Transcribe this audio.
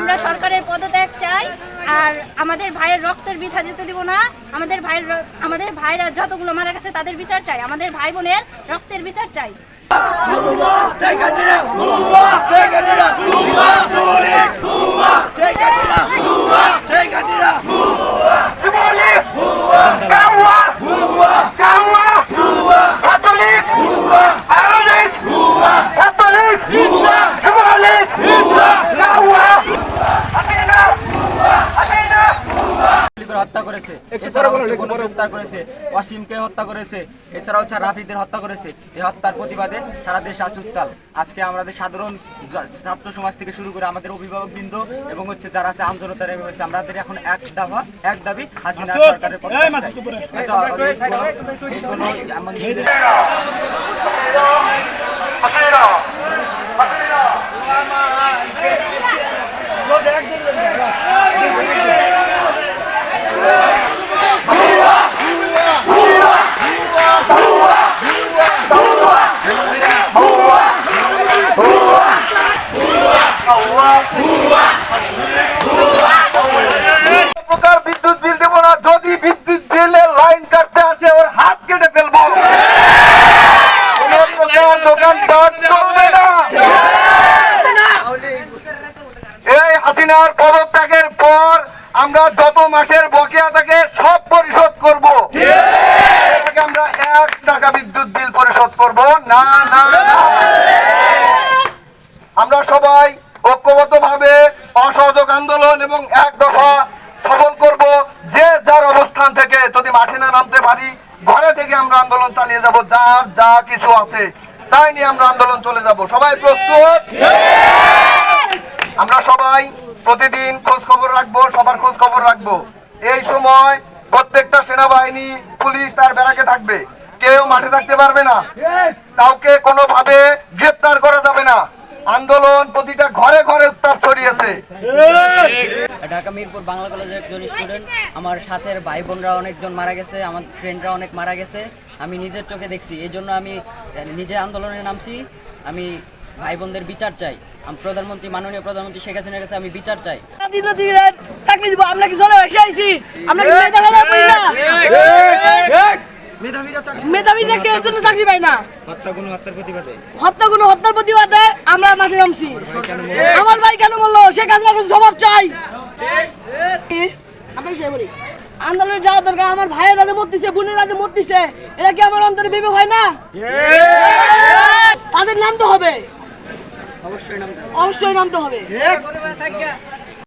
আমরা সরকারের পদত্যাগ চাই আর আমাদের ভাইয়ের রক্তের বৃথা যেতে দিব না আমাদের ভাইয়ের আমাদের ভাইরা যতগুলো মারা গেছে তাদের বিচার চাই আমাদের ভাই বোনের রক্তের বিচার চাই করে হত্যা করেছে। এছাড়াও হত্যা করেছে অসীমকে হত্যা করেছে এছাড়াও হচ্ছে রাফিদের হত্যা করেছে। এই হত্যার প্রতিবাদে সারা দেশ আজ উত্তাল। আজকে আমাদের সাধারণ ছাত্র সমাজ থেকে শুরু করে আমাদের অভিভাবক বৃন্দ এবং হচ্ছে যারা আছে আন্দোলনতারা হচ্ছে আমাদের এখন এক দাবা এক দাবি হাসিনা সরকারের পদত্যাগ চাই। এছাড়াও এই গণ- এই গণ- আমাদের- পদত্যাগের পর আমরা যত মাসের বকেয়া থাকে সব পরিশোধ আমরা এক বিদ্যুৎ বিল পরিশোধ না না। আমরা সবাই ঐক্যবদ্ধভাবে অসহযোগ আন্দোলন এবং এক দফা সফল করব যে যার অবস্থান থেকে যদি মাঠে না নামতে পারি ঘরে থেকে আমরা আন্দোলন চালিয়ে যাব যার যা কিছু আছে, তাই নিয়ে আমরা আন্দোলন চলে যাব। সবাই প্রস্তুত? আমরা সবাই প্রতিদিন খোঁজ খবর রাখব, সবার খোঁজ খবর রাখব। এই সময় প্রত্যেকটা সেনাবাহিনী, পুলিশ তার ব্যারাকে থাকবে। কেউ মাঠে থাকতে পারবে না। কাউকে কোনোভাবে গ্রেপ্তার করা যাবে না। আন্দোলন প্রতিটা ঘরে ঘরে উত্তাপ ছড়িয়েছে। ঢাকা মিরপুর বাংলা কলেজের একজন স্টুডেন্ট, আমার সাথের ভাই বোনরা অনেকজন মারা গেছে, আমার ফ্রেন্ডরা অনেক মারা গেছে। আমি নিজের চোখে দেখছি। এই জন্য আমি নিজে আন্দোলনে নামছি। আমি ভাই বোনদের বিচার চাই। আমি প্রধানমন্ত্রী মাননীয় প্রধানমন্ত্রী শেখ হাসিনার কাছে আমি বিচার চাই। চাকরি দিব আমরা কি চলে এসে আইছি? আমরা কি না? মেধাবীরা কে? এর জন্য চাকরি পাই না। হত্যা কোনো হত্যার প্রতিবাদে। হত্যা কোনো হত্যার প্রতিবাদে আমরা মাঠে নামছি। আমার ভাই কেন বলল? শেখ হাসিনা কাছে জবাব চাই? সে বলি আন্দোলনে যাওয়া দরকার আমার ভাইয়ের রাতে মরতেছে বোনের রাতে মরতেছে এটা কি আমার অন্তরে বিবেক হয় না? তাদের নামতে হবে। অবশ্যই নাম অবশ্যই নামতে হবে।